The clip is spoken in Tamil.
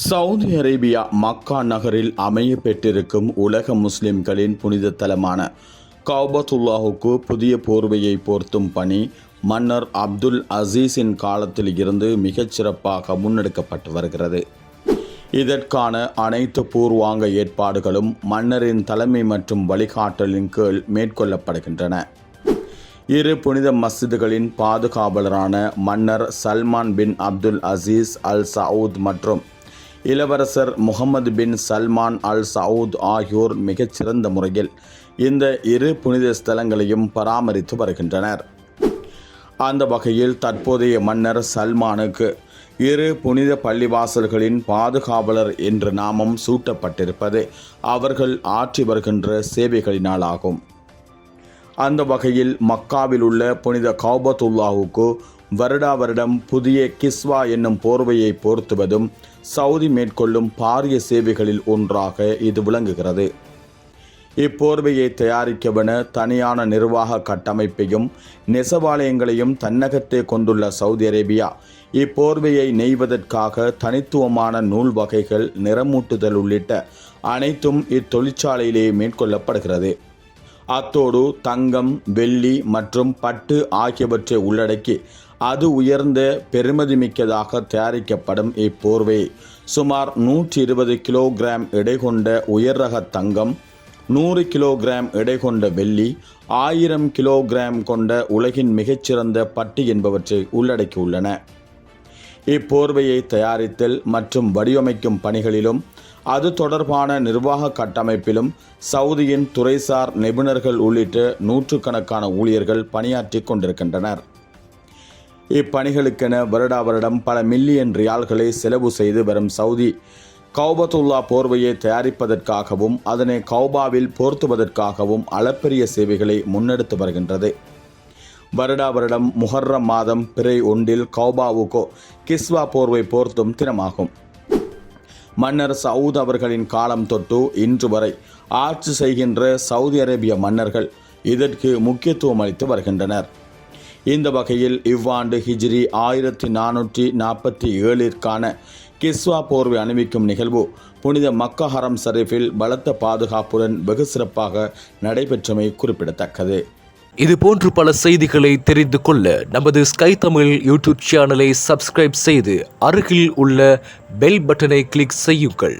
சவுதி அரேபியா மக்கா நகரில் அமைய பெற்றிருக்கும் உலக முஸ்லிம்களின் புனித தலமான கௌபத்துல்லாஹுக்கு புதிய போர்வையை போர்த்தும் பணி மன்னர் அப்துல் அசீஸின் காலத்தில் இருந்து மிகச் சிறப்பாக முன்னெடுக்கப்பட்டு வருகிறது. இதற்கான அனைத்து பூர்வாங்க ஏற்பாடுகளும் மன்னரின் தலைமை மற்றும் வழிகாட்டலின் கீழ் மேற்கொள்ளப்படுகின்றன. இரு புனித மஸ்ஜிதுகளின் பாதுகாவலரான மன்னர் Salman bin Abdul Aziz Al Saud மற்றும் இளவரசர் Mohammed bin Salman Al Saud ஆகியோர் மிகச்சிறந்த முறையில் இந்த இரு புனித ஸ்தலங்களையும் பராமரித்து வருகின்றனர். அந்த வகையில் தற்போதைய மன்னர் சல்மானுக்கு இரு புனித பள்ளிவாசல்களின் பாதுகாவலர் என்ற நாமம் சூட்டப்பட்டிருப்பது அவர்கள் ஆற்றி வருகின்ற சேவைகளினாலாகும். அந்த வகையில் மக்காவில் உள்ள புனித கௌபத்துல்லாவுக்கு வருடா வருடம் புதிய கிஸ்வா என்னும் போர்வையை போர்த்துவதும் சவுதி மேற்கொள்ளும் பாரிய சேவைகளில் ஒன்றாக இது விளங்குகிறது. இப்போர்வையை தயாரிக்கவென தனியான நிர்வாக கட்டமைப்பையும் நெசவாலயங்களையும் தன்னகத்தே கொண்டுள்ள சவுதி அரேபியா இப்போர்வையை நெய்வதற்காக தனித்துவமான நூல் வகைகள் நிறமூட்டுதல் உள்ளிட்ட அனைத்தும் இத்தொழிற்சாலையிலே மேற்கொள்ளப்படுகிறது. அத்தோடு தங்கம் வெள்ளி மற்றும் பட்டு ஆகியவற்றை உள்ளடக்கி அது உயர்ந்த பெருமதிமிக்கதாக தயாரிக்கப்படும் இப்போர்வை. சுமார் நூற்றி இருபது கிலோகிராம் எடை கொண்ட உயர் ரக தங்கம் நூறு கிலோகிராம் எடை கொண்ட வெள்ளி ஆயிரம் கிலோகிராம் கொண்ட உலகின் மிகச்சிறந்த பட்டி என்பவற்றை உள்ளடக்கியுள்ளன. இப்போர்வையை தயாரித்தல் மற்றும் வடிவமைக்கும் பணிகளிலும் அது தொடர்பான நிர்வாக கட்டமைப்பிலும் சவுதியின் துறைசார் நிபுணர்கள் உள்ளிட்ட நூற்றுக்கணக்கான ஊழியர்கள் பணியாற்றிக் கொண்டிருக்கின்றனர். இப்பணிகளுக்கென வருடா வருடம் பல மில்லியன் ரியால்களை செலவு செய்து வரும் சவுதி. கௌபத்துல்லா போர்வையை தயாரிப்பதற்காகவும் அதனை கௌபாவில் போர்த்துவதற்காகவும் அளப்பரிய சேவைகளை முன்னெடுத்து வருகின்றது. வருடா வருடம் முஹர்ரம் மாதம் பிறை ஒன்றில் கௌபாவுக்கோ கிஸ்வா போர்வை போர்த்தும் தினமாகும். மன்னர் சவுத் அவர்களின் காலம் தொட்டு இன்று வரை ஆட்சி செய்கின்ற சவுதி அரேபிய மன்னர்கள் இதற்கு முக்கியத்துவம் அளித்து வருகின்றனர். இந்த வகையில் இவ்வாண்டு ஹிஜ்ரி ஆயிரத்தி நானூற்றி நாற்பத்தி ஏழிற்கான கிஸ்வா போர்வை அணிவிக்கும் நிகழ்வு புனித மக்கா ஹரம் ஷரீஃபில் பலத்த பாதுகாப்புடன் வெகு சிறப்பாக நடைபெற்றமை குறிப்பிடத்தக்கது. இது போன்று பல செய்திகளை தெரிந்து கொள்ள நமது ஸ்கை தமிழ் யூடியூப் சேனலை சப்ஸ்கிரைப் செய்து அருகில் உள்ள பெல் பட்டனை கிளிக் செய்யுங்கள்.